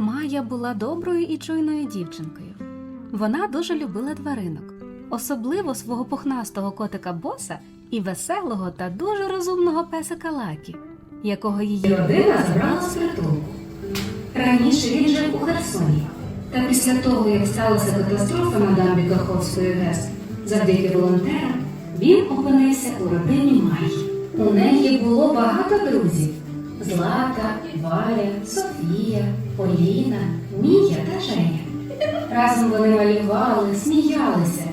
Майя була доброю і чуйною дівчинкою. Вона дуже любила тваринок, особливо свого пухнастого котика боса і веселого та дуже розумного песика Лакі, якого її родина забрала з притулку. Раніше він жив у Херсоні, та після того, як сталася катастрофа на дамбі Каховської ГЕС, завдяки волонтерам, він опинився у родині Майї. У неї було багато друзів: Злата, Валя, Софія, Поліна, Мія та Женя. Разом вони малювали, сміялися.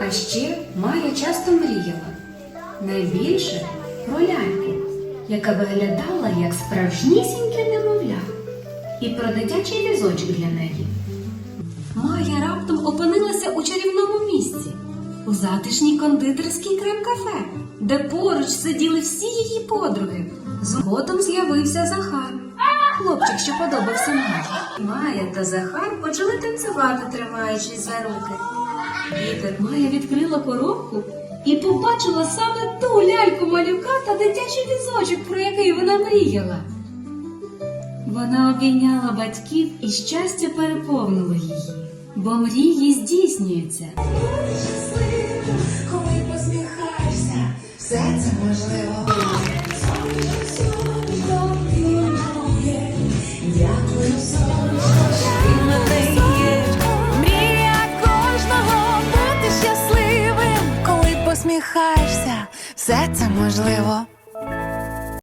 А ще Майя часто мріяла найбільше про ляльку, яка виглядала як справжнісіньке немовля, і про дитячий візочок для неї. Майя раптом опинилася у чарівному місці, у затишній кондитерській крем-кафе, де поруч сиділи всі її подруги. Згодом з'явився Захар, хлопчик, що подобався Майі. Майя та Захар почали танцювати, тримаючись за руки. Вітер Майя відкрила коробку і побачила саме ту ляльку малюка та дитячий візочок, про який вона мріяла. Вона обійняла батьків і щастя переповнило її, бо мрії здійснюються. Щасливим, коли посміхаєшся, все це можливо.